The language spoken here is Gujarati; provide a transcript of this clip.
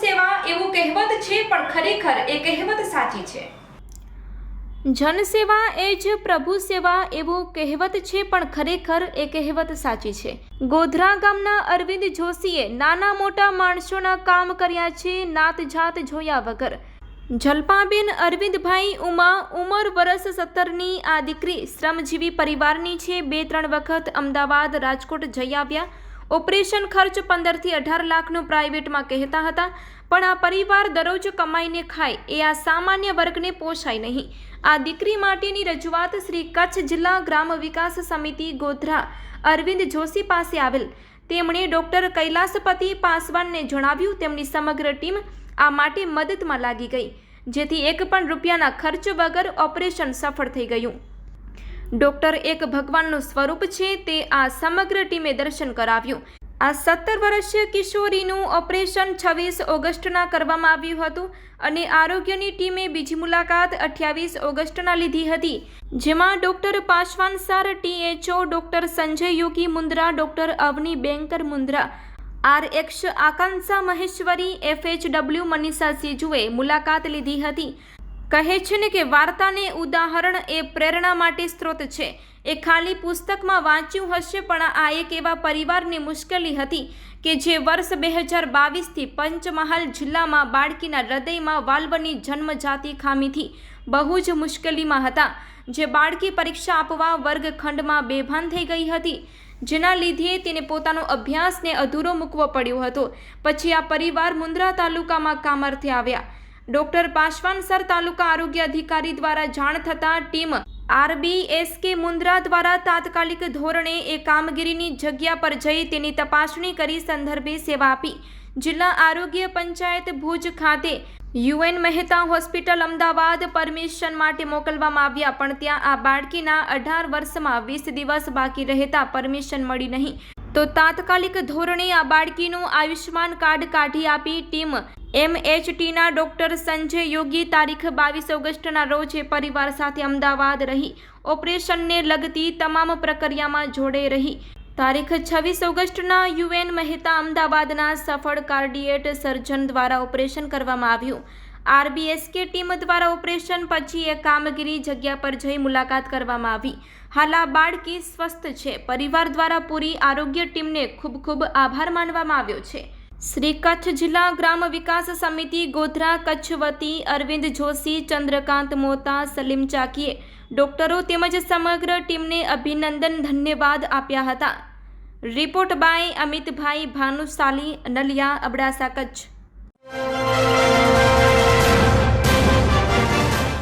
સેવા એવું કહેવત છે, પણ ખરેખર એ કહેવત સાચી છે. જનસેવા એ જ પ્રભુ સેવા એવું કહેવત છે, પણ ખરેખર એ કહેવત સાચી છે. ગોધરા ગામના અરવિંદ જોશીએ નાના મોટા માણસોના કામ કર્યા છે નાત જાત જોયા વગર. જલપાબેન અરવિંદભાઈ ઉમા ઉંમર વરસ સત્તરની આ દીકરી શ્રમજીવી પરિવારની છે, બે ત્રણ વખત અમદાવાદ રાજકોટ જઈ આવ્યા. ઓપરેશન ખર્ચ પંદરથી અઢાર લાખનું પ્રાઇવેટમાં કહેતા હતા, પણ આ પરિવાર દરરોજ કમાઈને ખાય એ આ સામાન્ય વર્ગને પોષાય નહીં. આ દીકરી માટેની રજૂઆત શ્રી કચ્છ જિલ્લા ગ્રામ વિકાસ સમિતિ ગોધરા અરવિંદ જોશી પાસે આવેલ. તેમણે ડોક્ટર કૈલાસપતિ પાસવાનને જણાવ્યું, તેમની સમગ્ર ટીમ આ માટે મદદમાં લાગી ગઈ, જેથી એક પણ રૂપિયાના ખર્ચ વગર ઓપરેશન સફળ થઈ ગયું. ડોક્ટર એક ભગવાનનું સ્વરૂપ છે તે આ સમગ્ર ટીમે દર્શન કરાવ્યું. આ સત્તર વર્ષીય કિશોરીનું ઓપરેશન છવ્વીસ ઓગસ્ટના કરવામાં આવ્યું હતું અને આરોગ્યની ટીમે બીજી મુલાકાત અઠ્યાવીસ ઓગસ્ટના લીધી હતી, જેમાં doctor Pashwan sir T H O doctor Sanjay Yogi Mundra doctor Avni Banker Mundra R X Akanksha Maheshwari F H W Manisha સિજુએ મુલાકાત લીધી હતી. કહે છે ને કે વાર્તાને ઉદાહરણ એ પ્રેરણા માટે સ્ત્રોત છે. એ ખાલી પુસ્તકમાં વાંચ્યું હશે પણ આ એક એવા પરિવારની મુશ્કેલી હતી કે જે વર્ષ બે હજાર બાવીસથી પંચમહાલ જિલ્લામાં બાળકીના હૃદયમાં વાલ્વની જન્મજાતિ ખામીથી બહુ જ મુશ્કેલીમાં હતા. જે બાળકી પરીક્ષા આપવા વર્ગખંડમાં બેભાન થઈ ગઈ હતી. જેના લીધે તેને પોતાનો અભ્યાસને અધૂરો મૂકવો પડ્યો હતો. પછી આ પરિવાર મુન્દ્રા તાલુકામાં કામર્થે આવ્યા. ડોક્ટર પાશવાનસર તાલુકા આરોગ્ય અધિકારી દ્વારા જાણ થતાં ટીમ આરબીએસકે મુન્દ્રા દ્વારા તાત્કાલિક ધોરણે એ કામગીરીની જગ્યા પર જઈ તેની તપાસણી કરી સંદર્ભે સેવા આપી. જિલ્લા આરોગ્ય પંચાયત ભુજ ખાતે U N Mehta hospital Ahmedabad permission માટે મોકલવામાં આવ્યા, પણ ત્યાં આ બાળકીના અઢાર વર્ષમાં વીસ દિવસ બાકી રહેતા પરમિશન મળી નહીં. તો તાત્કાલિક ધોરણે આ બાળકીનું આયુષ્યમાન કાર્ડ કાઢી આપી ટીમ એમએચટીના ડોક્ટર સંજય યોગી તારીખ બાવીસ ઓગસ્ટના રોજ પરિવાર સાથે અમદાવાદ રહી. ઓપરેશનને લગતી તમામ પ્રક્રિયામાં જોડે રહી. તારીખ છવ્વીસ ઓગસ્ટના યુએન મહેતા અમદાવાદના સફળ કાર્ડિયેટ સર્જન દ્વારા ઓપરેશન કરવામાં આવ્યું. આરબીએસકે ટીમ દ્વારા ઓપરેશન પછી એ કામગીરી જગ્યા પર જઈ મુલાકાત કરવામાં આવી. હાલ બાળકી સ્વસ્થ છે. પરિવાર દ્વારા પૂરી આરોગ્ય ટીમને ખૂબ ખૂબ આભાર માનવામાં આવ્યો છે. શ્રી કચ્છ જિલ્લા ગ્રામ વિકાસ સમિતિ ગોધરા કચ્છ વતી અરવિંદ જોશી, ચંદ્રકાંત મોતા, સલીમ ચાકીએ ડોક્ટરો તેમજ સમગ્ર ટીમને અભિનંદન ધન્યવાદ આપ્યા હતા. Report by Amitbhai Bhanushali, Naliya, Abdasa Kutch.